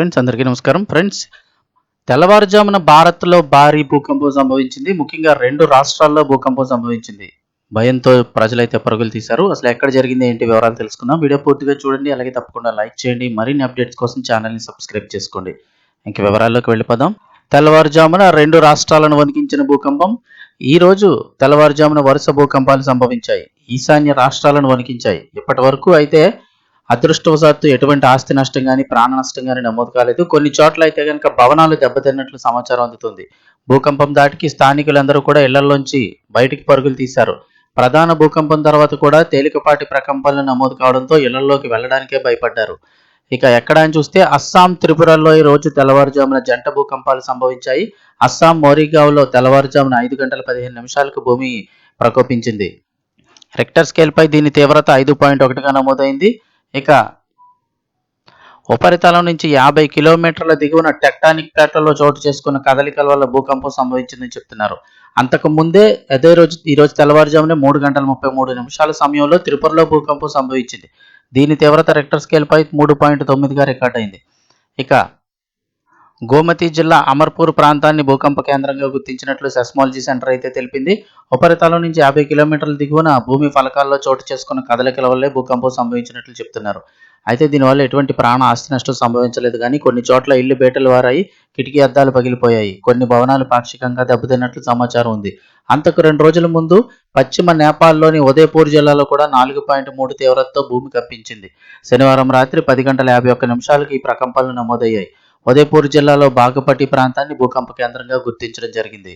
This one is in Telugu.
ఫ్రెండ్స్ అందరికీ నమస్కారం. ఫ్రెండ్స్ తెల్లవారుజామున భారత్లో భారీ భూకంపం సంభవించింది. ముఖ్యంగా రెండు రాష్ట్రాల్లో భూకంపం సంభవించింది. భయంతో ప్రజలైతే పరుగులు తీశారు. అసలు ఎక్కడ జరిగింది ఏంటి వివరాలు తెలుసుకుందాం. వీడియో పూర్తిగా చూడండి అలాగే తప్పకుండా లైక్ చేయండి. మరిన్ని అప్డేట్స్ కోసం ఛానల్ని సబ్స్క్రైబ్ చేసుకోండి. ఇంక వివరాల్లోకి వెళ్ళిపోదాం. తెల్లవారుజామున రెండు రాష్ట్రాలను వణికించిన భూకంపం. ఈ రోజు తెల్లవారుజామున వరుస భూకంపాలు సంభవించాయి. ఈశాన్య రాష్ట్రాలను వణికించాయి. ఇప్పటి వరకు అయితే అదృష్టవశాత్తు ఎటువంటి ఆస్తి నష్టం కానీ ప్రాణ నష్టం కానీ నమోదు కాలేదు. కొన్ని చోట్ల అయితే కనుక భవనాలు దెబ్బతిన్నట్లు సమాచారం అందుతుంది. భూకంపం దాటికి స్థానికులందరూ కూడా ఇళ్ళలోంచి బయటికి పరుగులు తీశారు. ప్రధాన భూకంపం తర్వాత కూడా తేలికపాటి ప్రకంపనలు నమోదు కావడంతో ఇళ్ళలోకి వెళ్ళడానికే భయపడ్డారు. ఇక ఎక్కడ అని చూస్తే అస్సాం త్రిపురలో ఈ రోజు తెల్లవారుజామున జంట భూకంపాలు సంభవించాయి. అస్సాం మోరిగావ్లో తెల్లవారుజామున ఐదు గంటల పదిహేను నిమిషాలకు భూమి ప్రకోపించింది. రెక్టర్ స్కేల్పై దీని తీవ్రత ఐదు పాయింట్ ఒకటిగా నమోదైంది. ఇక ఉపరితలం నుంచి యాభై కిలోమీటర్ల దిగువన టెక్టానిక్ ప్లేట్లలో చోటు చేసుకున్న కదలికల వల్ల భూకంపం సంభవించిందని చెప్తున్నారు. అంతకు ముందే అదే రోజు ఈ రోజు తెల్లవారుజామునే మూడు గంటల ముప్పై మూడు నిమిషాల సమయంలో త్రిపురలో భూకంపం సంభవించింది. దీని తీవ్రత రెక్టర్ స్కేల్పై మూడు పాయింట్ తొమ్మిదిగా రికార్డ్ అయింది. ఇక గోమతి జిల్లా అమర్పూర్ ప్రాంతాన్ని భూకంప కేంద్రంగా గుర్తించినట్లు సెస్మాలజీ సెంటర్ అయితే తెలిపింది. ఉపరితలం నుంచి యాభై కిలోమీటర్ల దిగువన భూమి ఫలకాల్లో చోటు చేసుకున్న కదలికల వల్లే భూకంపం సంభవించినట్లు చెప్తున్నారు. అయితే దీనివల్ల ఎటువంటి ప్రాణ ఆస్తి నష్టం సంభవించలేదు కానీ కొన్ని చోట్ల ఇల్లు బేటలు వారాయి కిటికీ అద్దాలు పగిలిపోయాయి. కొన్ని భవనాలు పాక్షికంగా దెబ్బతిన్నట్లు సమాచారం ఉంది. అంతకు రెండు రోజుల ముందు పశ్చిమ నేపాల్లోని ఉదయపూర్ జిల్లాలో కూడా నాలుగు పాయింట్ మూడు తీవ్రతతో భూమి కప్పించింది. శనివారం రాత్రి పది గంటల యాభై ఒక్క నిమిషాలకు ఈ ప్రకంపనలు నమోదయ్యాయి. ఉదయపూర్ జిల్లాలో బాగపట్టి ప్రాంతాన్ని భూకంప కేంద్రంగా గుర్తించడం జరిగింది.